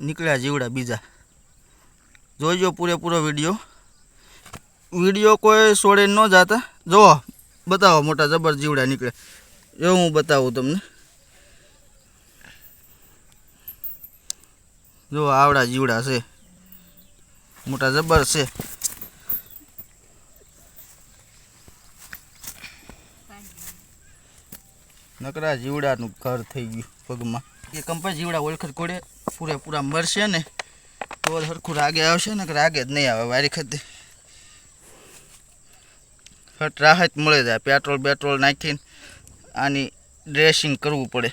નીકળ્યા જીવડા બીજા. જોઈજો પૂરેપૂરો વીડિયો. વીડિયો કોઈ છોડે ન જાતા. જુઓ, બતાવો મોટા જબર જીવડા નીકળે. એવું હું બતાવું તમને. જો આવડા જીવડા છે. મોટા જબર છે. નકરા જીવડાનું ઘર થઈ ગયું પગમાં. એ કંપા જીવડા ઓળખત કોડે પૂરેપૂરા મરશે ને તો સરખું રાગે આવશે ને રાગે જ નહીં આવે વારી ખતે ફટ રાહત મળે જાય પેટ્રોલ બેટ્રોલ નાખીને આની ડ્રેસિંગ કરવું પડે.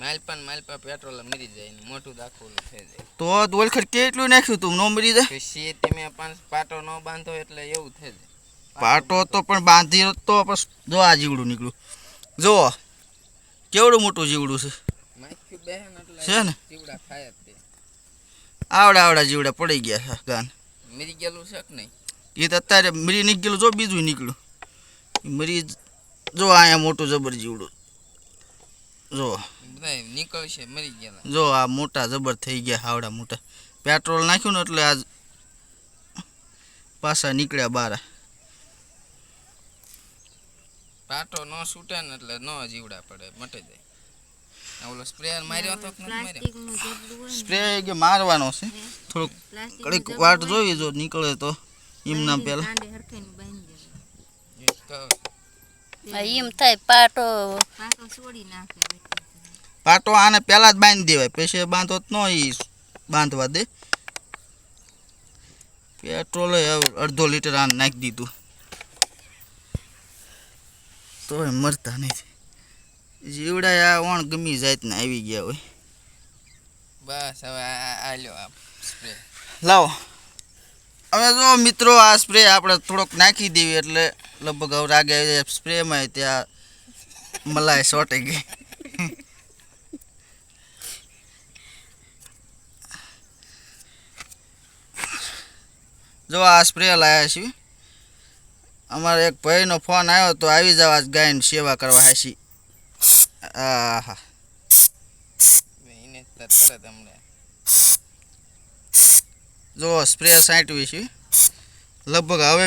માલપા માલપા પેટ્રોલ મરી જાય ને મોટું દાખવું થઈ જાય. તો ઓળખત કેટલું નાખ્યું તું નો મરી જાય? પછી તમે પાટો ન બાંધો એટલે એવું થઈ જાય. પાટો તો પણ બાંધી તો જો આ જીવડું નીકળ્યું. જુઓ. કેવડું મોટું જીવડું છે? છે ને? આવડા આવડા જીવડા પડી ગયા છે ગાન. મરી ગયેલું છે કે નહીં? એ તો અત્યારે મરી નીકળેલું જો બીજું નીકળ્યું. મરી જો અહીંયા મોટું જબર જીવડું. જો. નીકળશે મરી ગયેલા. જો આ મોટા જબર થઈ ગયા હાવડા મોટા. પેટ્રોલ નાખ્યું ને એટલે આજ પાછા નીકળ્યા બારા. પાટો ન છૂટે ને એટલે ન જીવડા પડે મટી જાય. ઓલો માર્યો માર્યો? સ્પ્રે કે મારવાનો છે. થોડુંક કડીક વાટ જોઈ જો નીકળે તો એમના પહેલાં. એમ થાય. પાટો આને પેલા જ બાંધી દેવાય. પછી બાંધો તો ન બાંધવા દે. પેટ્રોલ અડધો લીટર આને નાખી દીધું. તોય મરતા નથી. જીવડા આ ઓણ ગમી જાતના આવી ગયા હોય. બસ હવે આ- લ્યો આ સ્પ્રે લાવો. હવે જો મિત્રો આ સ્પ્રે આપણે થોડોક નાખી દેવી એટલે લગભગ હવે રાગે આવી જાય. સ્પ્રેમાં ત્યાં મલાઈ સોટી ગઈ. જો આ સ્પ્રે લાવ્યા છીએ. અમારે એક ભાઈનો ફોન આવ્યો તો આવી જાવ આજ ગાયની સેવા કરવા હાશી હા એને જ સ્પ્રે સાંટવી છે. લગભગ હવે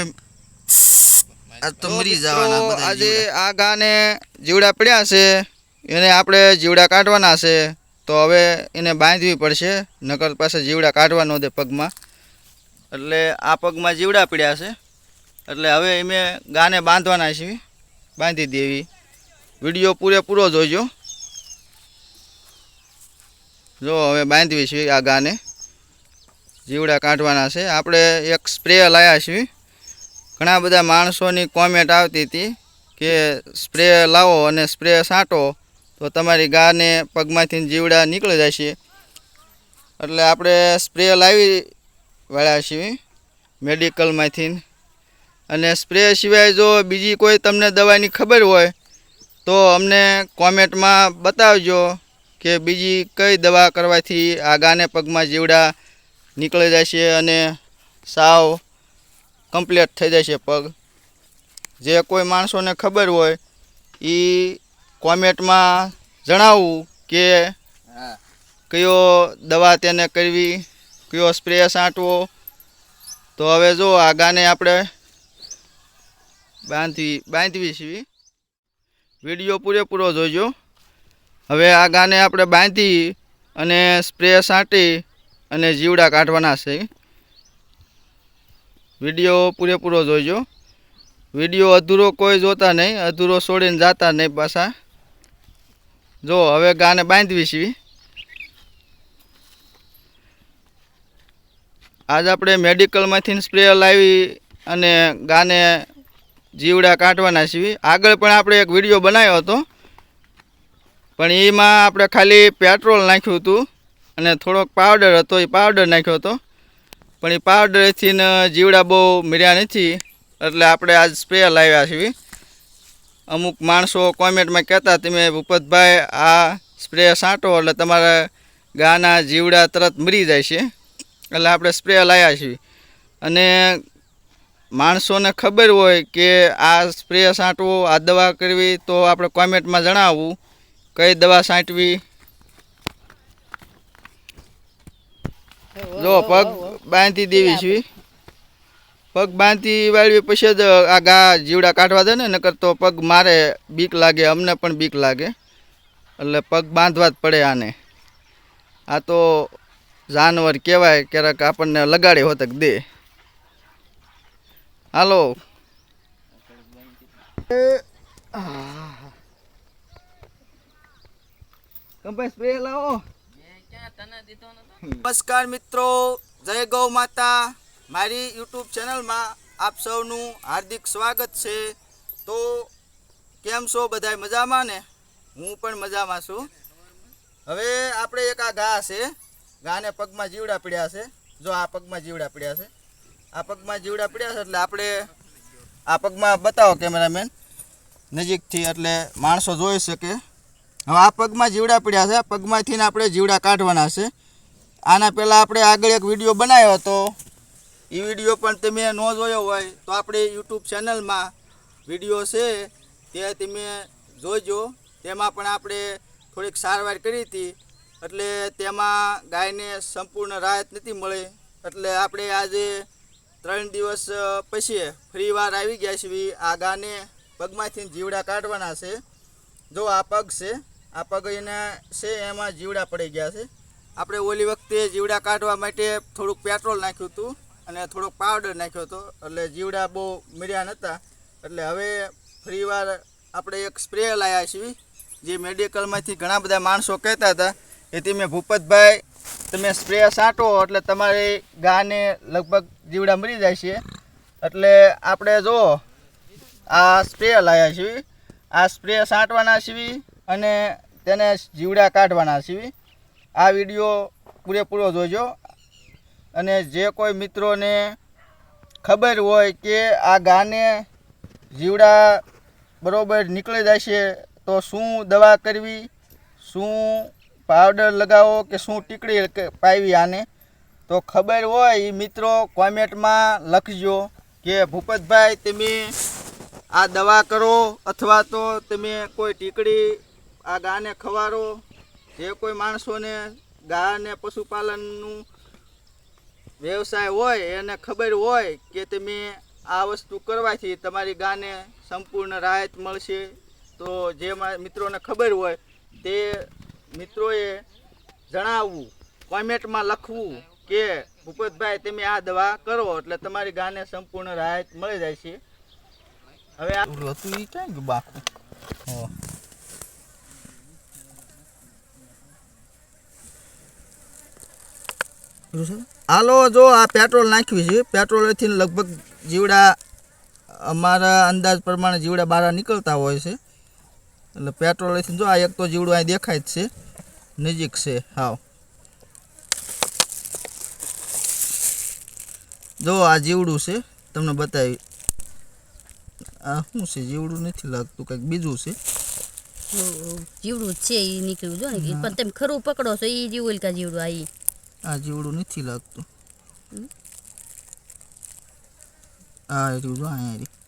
આજ તો મરી જવાના આજે આ ગાને જીવડા પડ્યા છે. એને આપણે જીવડા કાઢવાના છે. તો હવે એને બાંધવી પડશે. નકર પાસે જીવડા કાઢવાનો દે પગમાં. એટલે આ પગમાં જીવડા પડ્યા છે. એટલે હવે અમે ગાને બાંધવાના છીએ. બાંધી દેવી. વીડિયો પૂરેપૂરો જોઈજો જો હવે બાંધવી છીએ આ ગાને. જીવડા કાઢવાના છે. આપણે એક સ્પ્રે લાવ્યા છીએ. ઘણા બધા માણસોની કોમેન્ટ આવતી હતી કે સ્પ્રે લાવો અને સ્પ્રે છાંટો તો તમારી ગાને પગમાંથી જીવડા નીકળી જશે એટલે આપણે સ્પ્રે લાવી વાળ્યા છીએ. મેડિકલમાંથી અને સ્પ્રે સિવાય જો બીજી કોઈ તમને દવાની ખબર હોય તો અમને કોમેન્ટમાં બતાવજો કે બીજી કઈ દવા કરવાથી આ ગાને પગમાં જીવડા નીકળી જશે અને સાવ કમ્પ્લીટ થઈ જશે પગ. જે કોઈ માણસોને ખબર હોય એ કોમેન્ટમાં જણાવવું કે કયો દવા તેને કરવી કયો સ્પ્રે છાંટવો તો હવે જો આ ગાને આપણે બાંધવી બાંધવી છીએ વીડિયો પૂરેપૂરો જોઈજો હવે આ ગાને આપણે બાંધી અને સ્પ્રે છાંટી અને જીવડા કાઢવાના છે. વીડિયો પૂરેપૂરો જોઈજો વીડિયો અધૂરો કોઈ જોતા નહીં, અધૂરો છોડીને જાતા નહીં પાછા. જો, હવે ગાને બાંધવી છીએ આજ આપણે મેડિકલમાંથી સ્પ્રે લાવી અને ગાને જીવડા કાઢવાના છીએ. આગળ પણ આપણે એક વીડિયો બનાવ્યો હતો. પણ એમાં આપણે ખાલી પેટ્રોલ નાખ્યું હતું અને થોડોક પાવડર હતો, એ પાવડર નાખ્યો હતો. પણ એ પાવડરથી ને જીવડા બહુ મર્યા નથી. એટલે આપણે આજ સ્પ્રે લાવ્યા છીએ. અમુક માણસો કોમેન્ટમાં કહેતા, તમે ભૂપતભાઈ, આ સ્પ્રે છાંટો, એટલે તમારા ગાના જીવડા તરત મરી જાય છે. એટલે આપણે સ્પ્રે લાવ્યા છીએ. અને માણસોને ખબર હોય કે આ સ્પ્રે છાંટવો આ દવા કરવી, તો આપણે કોમેન્ટમાં જણાવવું કઈ દવા છાંટવી જો, પગ બાંધી દેવી છે. પગ બાંધી વાળવી પછી જ આ ગા જીવડા કાઢવા દે ને, નકર તો પગ મારે બીક લાગે, અમને પણ બીક લાગે. એટલે પગ બાંધવા જ પડે આને. આ તો જાનવર કહેવાય, ક્યારેક આપણને લગાડી હોતક દે. હાલો. નમસ્કાર મિત્રો જય ગૌ માતા. મારી યુટ્યુબ ચેનલમાં આપ સૌનું હાર્દિક સ્વાગત છે. તો કેમ છો બધાય મજામાં ને? હું પણ મજામાં છું. હવે આપણે એક આ ઘા છે. ઘાને પગમાં જીવડા પડ્યા છે. જો આ પગમાં જીવડા પડ્યા છે. આ પગમાં જીવડા પડ્યા છે એટલે આપણે આ પગમાં બતાવો કેમેરામેન. નજીકથી એટલે માણસો જોઈ શકે. હવે આ પગમાં જીવડા પડ્યા છે. પગમાંથીને આપણે જીવડા કાઢવાના છે. આના પહેલાં આપણે આગળ એક વીડિયો બનાવ્યો હતો. એ વીડિયો પણ તમે ન જોયો હોય તો આપણે યુટ્યુબ ચેનલમાં વીડિયો છે. તે તમે જોજો. તેમાં પણ આપણે થોડીક સારવાર કરી હતી. એટલે તેમાં ગાયને સંપૂર્ણ રાહત નથી મળી. એટલે આપણે આજે ત્રણ દિવસ પછી ફરી વાર આવી ગયા છીએ આ ગાને પગમાંથી જીવડા કાઢવાના છે. જો આ પગ છે, આ પગ એના છે, એમાં જીવડા પડી ગયા છે. આપણે ઓલી વખતે જીવડા કાઢવા માટે થોડુંક પેટ્રોલ નાખ્યું હતું અને થોડોક પાવડર નાખ્યો હતો, એટલે જીવડા બહુ મળ્યા નહોતા એટલે હવે ફરીવાર આપણે એક સ્પ્રે લાવ્યા છીએ જે મેડિકલમાંથી ઘણા બધા માણસો કહેતા હતા, એથી મેં ભૂપતભાઈ તમે સ્પ્રે છાંટો એટલે તમારી ગાને લગભગ જીવડા મરી જાય છે. એટલે આપણે જો આ સ્પ્રે લાવ્યા છીએ. આ સ્પ્રે છાંટવાના છીએ અને તેને જીવડા કાઢવાના છીએ. આ વીડિયો પૂરેપૂરો જોજો. અને જે કોઈ મિત્રોને ખબર હોય કે આ ગાને જીવડા બરાબર નીકળી જાય છે, તો શું દવા કરવી? શું પાવડર લગાવો કે શું ટીકડી પાવી આને? તો ખબર હોય એ મિત્રો, કોમેન્ટમાં લખજો કે ભૂપતભાઈ, તમે આ દવા કરો અથવા તો તમે કોઈ ટીકડી આ ગાને ખવારો? જે કોઈ માણસોને ગાને પશુપાલનનું વ્યવસાય હોય, એને ખબર હોય કે તમે આ વસ્તુ કરવાથી તમારી ગાને સંપૂર્ણ રાહત મળશે. તો જે મિત્રોને ખબર હોય તે મિત્રોએ જણાવવું, કોમેન્ટમાં લખવું કે, ભૂપતભાઈ, તમે આ દવા કરો એટલે તમારી ગાને સંપૂર્ણ રાહત મળી જાય છે. હવે આ હતું એ ક્યાં ગયું બાકું? હાલો, જો આ પેટ્રોલ નાખ્યું છે. પેટ્રોલથી લગભગ જીવડા અમારા અંદાજ પ્રમાણે જીવડા બહાર નીકળતા હોય છે. એટલે પેટ્રોલ પેટ્રોલથી જો આ એક તો જીવડું અહીં દેખાય જ છે. નજીક છે. હાવ. જો આ જીવડું છે. તમને બતાવી. આ શું છે? જીવડું નથી લાગતું કંઈક બીજું છે. જીવડું છે એ નીકળ્યું. જો ને પણ તમે ખરું પકડો છો એ જીવું કા જીવડું આ આ જીવડું નથી લાગતું. આ જીવડું જો અહીંયા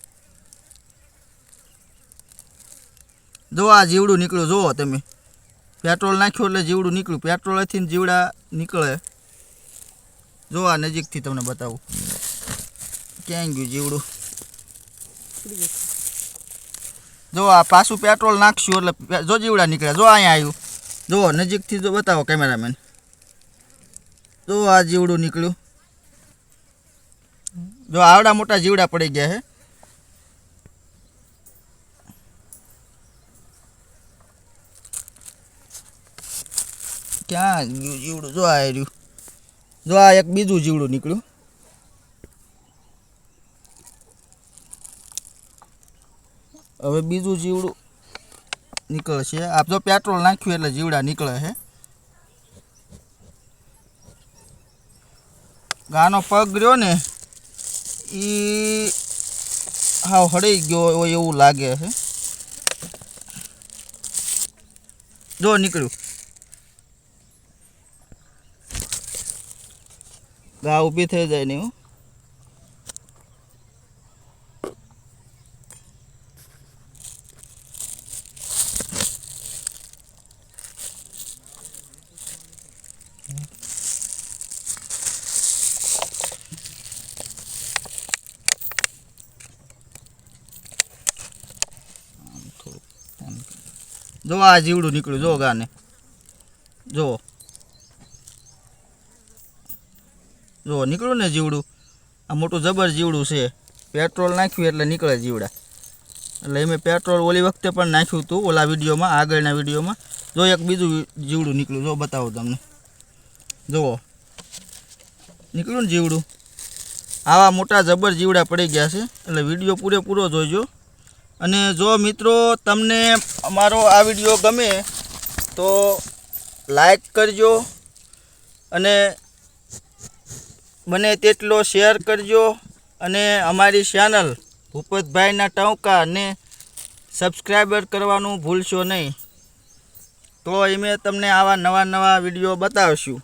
જો આ જીવડું નીકળ્યું, જુઓ તમે. પેટ્રોલ નાખ્યું એટલે જીવડું નીકળ્યું. પેટ્રોલથી જીવડા નીકળે. જો આ નજીકથી તમને બતાવું. ક્યાં ગયું જીવડું? જો આ પાછું પેટ્રોલ નાખશું એટલે જો જીવડા નીકળ્યા. જો અહીંયા આવ્યું. જો નજીકથી જો બતાવો કેમેરામેન. જો આ જીવડું નીકળ્યું. જો આવડા મોટા જીવડા પડી ગયા છે ક્યાં ગયું જીવડું? જો આ રહ્યું. જો આ એક બીજું જીવડું નીકળ્યું. હવે બીજું જીવડું નીકળશે. આપ જો પેટ્રોલ નાખ્યું એટલે જીવડા નીકળે છે. ગાનો પગ રહ્યો ને એ હાવ હળી ગયો હોય એવું લાગે છે. જો નીકળ્યું. ગા ઊભી થઈ જાય ને હું જો આ જીવડું નીકળ્યું જો ગાને. જો. જો નીકળ્યું ને જીવડું? આ મોટું જબર જીવડું છે. પેટ્રોલ નાખ્યું એટલે નીકળે જીવડા. એટલે મેં પેટ્રોલ ઓલી વખતે પણ નાખ્યું હતું, ઓલા વિડીયોમાં, આગળના વિડીયોમાં. જો એક બીજું જીવડું નીકળ્યું, જો બતાવું તમને. જુઓ. નીકળ્યું ને જીવડું? આવા મોટા જબર જીવડા પડી ગયા છે. એટલે વીડિયો પૂરેપૂરો જોઈજો અને જો મિત્રો, તમને અમારો આ વીડિયો ગમે, તો લાઈક કરજો. અને બને તેટલો શેર કરજો અને અમારી ચેનલ ભૂપતભાઈના ટાંકાને સબસ્ક્રાઈબર કરવાનું ભૂલશો નહીં. તો અમે તમને આવા નવા નવા વીડિયો બતાવશું.